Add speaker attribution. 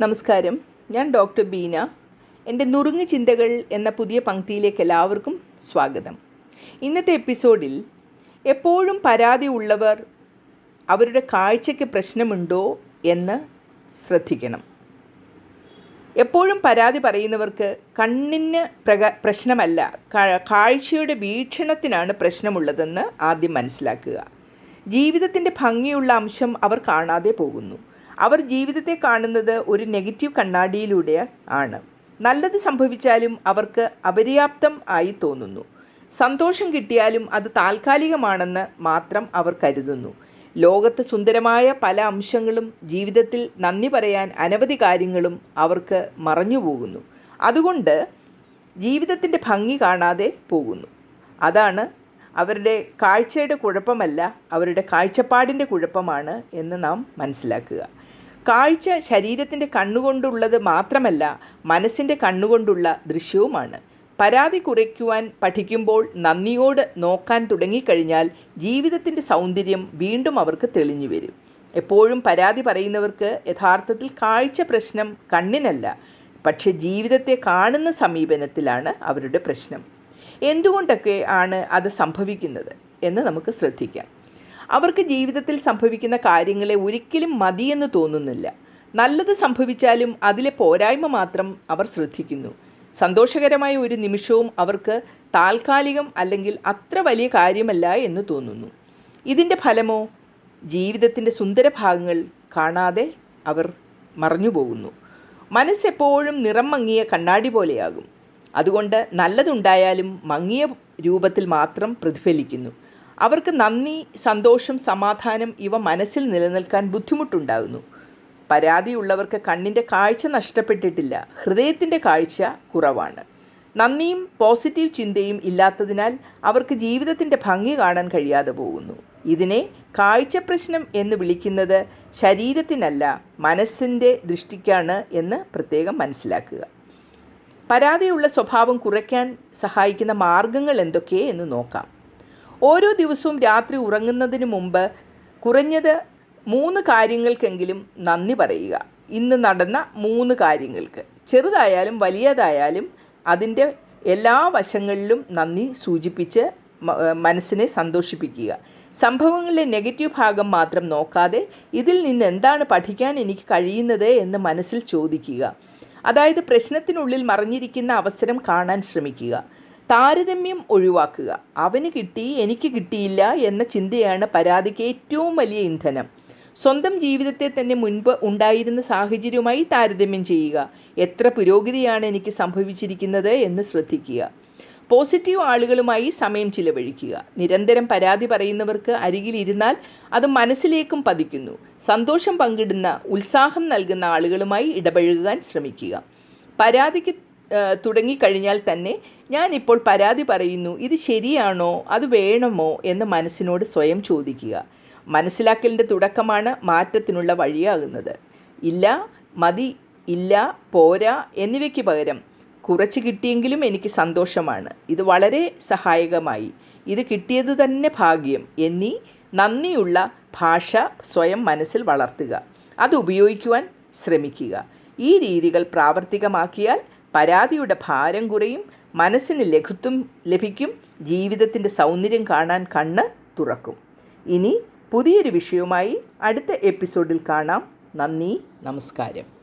Speaker 1: നമസ്കാരം. ഞാൻ ഡോക്ടർ ബീന. എന്റെ നുറുങ്ങ് ചിന്തകൾ എന്ന പുതിയ പങ്ക്തിയിലേക്ക് എല്ലാവർക്കും സ്വാഗതം. ഇന്നത്തെ എപ്പിസോഡിൽ എപ്പോഴും പരാതി ഉള്ളവർ അവരുടെ കാഴ്ചയ്ക്ക് പ്രശ്നമുണ്ടോ എന്ന് ശ്രദ്ധിക്കണം. എപ്പോഴും പരാതി പറയുന്നവർക്ക് കണ്ണിന് പ്രക പ്രശ്നമല്ല കാഴ്ചയുടെ വീക്ഷണത്തിനാണ് പ്രശ്നമുള്ളതെന്ന് ആദ്യം മനസ്സിലാക്കുക. ജീവിതത്തിന്റെ ഭംഗിയുള്ള അംശം അവർ കാണാതെ പോകുന്നു. അവർ ജീവിതത്തെ കാണുന്നത് ഒരു നെഗറ്റീവ് കണ്ണാടിയിലൂടെ ആണ്. നല്ലത് സംഭവിച്ചാലും അവർക്ക് അപര്യാപ്തം ആയി തോന്നുന്നു. സന്തോഷം കിട്ടിയാലും അത് താൽക്കാലികമാണെന്ന് മാത്രം അവർ കരുതുന്നു. ലോകത്ത് സുന്ദരമായ പല അംശങ്ങളും ജീവിതത്തിൽ നന്ദി പറയാൻ അനവധി കാര്യങ്ങളും അവർക്ക് മറഞ്ഞു പോകുന്നു. അതുകൊണ്ട് ജീവിതത്തിന്റെ ഭംഗി കാണാതെ പോകുന്നു. അതാണ് അവരുടെ കാഴ്ചയുടെ കുഴപ്പമല്ല അവരുടെ കാഴ്ചപ്പാടിന്റെ കുഴപ്പമാണ് എന്ന് നാം മനസ്സിലാക്കുക. കാഴ്ച ശരീരത്തിന്റെ കണ്ണുകൊണ്ടുള്ളത് മാത്രമല്ല മനസ്സിന്റെ കണ്ണുകൊണ്ടുള്ള ദൃശ്യവുമാണ്. പരാതി കുറയ്ക്കുവാൻ പഠിക്കുമ്പോൾ നന്ദിയോട് നോക്കാൻ തുടങ്ങിക്കഴിഞ്ഞാൽ ജീവിതത്തിന്റെ സൗന്ദര്യം വീണ്ടും അവർക്ക് തെളിഞ്ഞു വരും. എപ്പോഴും പരാതി പറയുന്നവർക്ക് യഥാർത്ഥത്തിൽ കാഴ്ച പ്രശ്നം കണ്ണിനല്ല പക്ഷെ ജീവിതത്തെ കാണുന്ന സമീപനത്തിലാണ് അവരുടെ പ്രശ്നം. എന്തുകൊണ്ടൊക്കെ ആണ് അത് സംഭവിക്കുന്നത് എന്ന് നമുക്ക് ശ്രദ്ധിക്കാം. അവർക്ക് ജീവിതത്തിൽ സംഭവിക്കുന്ന കാര്യങ്ങളെ ഒരിക്കലും മതിയെന്ന് തോന്നുന്നില്ല. നല്ലത് സംഭവിച്ചാലും അതിലെ പോരായ്മ മാത്രം അവർ ശ്രദ്ധിക്കുന്നു. സന്തോഷകരമായ ഒരു നിമിഷവും അവർക്ക് താൽക്കാലികം അല്ലെങ്കിൽ അത്ര വലിയ കാര്യമല്ല എന്ന് തോന്നുന്നു. ഇതിന്റെ ഫലമോ? ജീവിതത്തിന്റെ സുന്ദര ഭാഗങ്ങൾ കാണാതെ അവർ മറഞ്ഞു പോകുന്നു മനസ്സെപ്പോഴും നിറം മങ്ങിയ കണ്ണാടി പോലെയാകും. അതുകൊണ്ട് നല്ലതുണ്ടായാലും മങ്ങിയ രൂപത്തിൽ മാത്രം പ്രതിഫലിക്കുന്നു. അവർക്ക് നന്ദി സന്തോഷം സമാധാനം ഇവ മനസ്സിൽ നിലനിൽക്കാൻ ബുദ്ധിമുട്ടുണ്ടാകുന്നു. പരാതിയുള്ളവർക്ക് കണ്ണിന്റെ കാഴ്ച നഷ്ടപ്പെട്ടിട്ടില്ല. ഹൃദയത്തിന്റെ കാഴ്ച കുറവാണ്. നന്ദിയും പോസിറ്റീവ് ചിന്തയും ഇല്ലാത്തതിനാൽ അവർക്ക് ജീവിതത്തിന്റെ ഭംഗി കാണാൻ കഴിയാതെ പോകുന്നു. ഇതിനെ കാഴ്ച പ്രശ്നം എന്ന് വിളിക്കുന്നത് ശരീരത്തിനല്ല മനസ്സിന്റെ ദൃഷ്ടിക്കാണ് എന്ന് പ്രത്യേകം മനസ്സിലാക്കുക. പരാതിയുള്ള സ്വഭാവം കുറയ്ക്കാൻ സഹായിക്കുന്ന മാർഗങ്ങൾ എന്തൊക്കെ എന്ന് നോക്കാം. ഓരോ ദിവസവും രാത്രി ഉറങ്ങുന്നതിന് മുമ്പ് കുറഞ്ഞത് മൂന്ന് കാര്യങ്ങൾക്കെങ്കിലും നന്ദി പറയുക. ഇന്ന് നടന്ന മൂന്ന് കാര്യങ്ങൾക്ക്. ചെറുതായാലും വലിയതായാലും അതിന്റെ എല്ലാ വശങ്ങളിലും നന്ദി സൂചിപ്പിച്ച് മനസ്സിനെ സന്തോഷിപ്പിക്കുക. സംഭവങ്ങളിലെ നെഗറ്റീവ് ഭാഗം മാത്രം നോക്കാതെ ഇതിൽ നിന്ന് എന്താണ് പഠിക്കാൻ എനിക്ക് കഴിയുന്നത് എന്ന് മനസ്സിൽ ചോദിക്കുക. അതായത് പ്രശ്നത്തിനുള്ളിൽ മറിഞ്ഞിരിക്കുന്ന അവസരം കാണാൻ ശ്രമിക്കുക. താരതമ്യം ഒഴിവാക്കുക. അവന് കിട്ടി എനിക്ക് കിട്ടിയില്ല എന്ന ചിന്തയാണ് പരാതിക്ക് ഏറ്റവും വലിയ ഇന്ധനം. സ്വന്തം ജീവിതത്തെ തന്നെ മുൻപ് ഉണ്ടായിരുന്ന സാഹചര്യവുമായി താരതമ്യം ചെയ്യുക. എത്ര പുരോഗതിയാണ് എനിക്ക് സംഭവിച്ചിരിക്കുന്നത് എന്ന് ശ്രദ്ധിക്കുക. പോസിറ്റീവ് ആളുകളുമായി സമയം ചിലവഴിക്കുക. നിരന്തരം പരാതി പറയുന്നവർക്ക് അരികിലിരുന്നാൽ അത് മനസ്സിലേക്കും പതിക്കുന്നു. സന്തോഷം പങ്കിടുന്ന ഉത്സാഹം നൽകുന്ന ആളുകളുമായി ഇടപഴകാൻ ശ്രമിക്കുക. പരാതിക്ക് തുടങ്ങിക്കഴിഞ്ഞാൽ തന്നെ ഞാനിപ്പോൾ പരാതി പറയുന്നു ഇത് ശരിയാണോ അത് വേണമോ എന്ന് മനസ്സിനോട് സ്വയം ചോദിക്കുക. മനസ്സിലാക്കലിന്റെ തുടക്കമാണ് മാറ്റത്തിനുള്ള വഴിയാകുന്നത്. ഇല്ല മതി ഇല്ല പോരാ എന്നിവയ്ക്ക് പകരം കുറച്ച് കിട്ടിയെങ്കിലും എനിക്ക് സന്തോഷമാണ്. ഇത് വളരെ സഹായകമായി. ഇത് കിട്ടിയത് തന്നെ ഭാഗ്യം എന്നീ നന്ദിയുള്ള ഭാഷ സ്വയം മനസ്സിൽ വളർത്തുക. അത് ഉപയോഗിക്കുവാൻ ശ്രമിക്കുക. ഈ രീതികൾ പ്രാവർത്തികമാക്കിയാൽ പരാതിയുടെ ഭാരം കുറയും മനസ്സിന് ലഘുത്വം ലഭിക്കും ജീവിതത്തിന്റെ സൗന്ദര്യം കാണാൻ കണ്ണ് തുറക്കും. ഇനി പുതിയൊരു വിഷയവുമായി അടുത്ത എപ്പിസോഡിൽ കാണാം. നന്ദി നമസ്കാരം.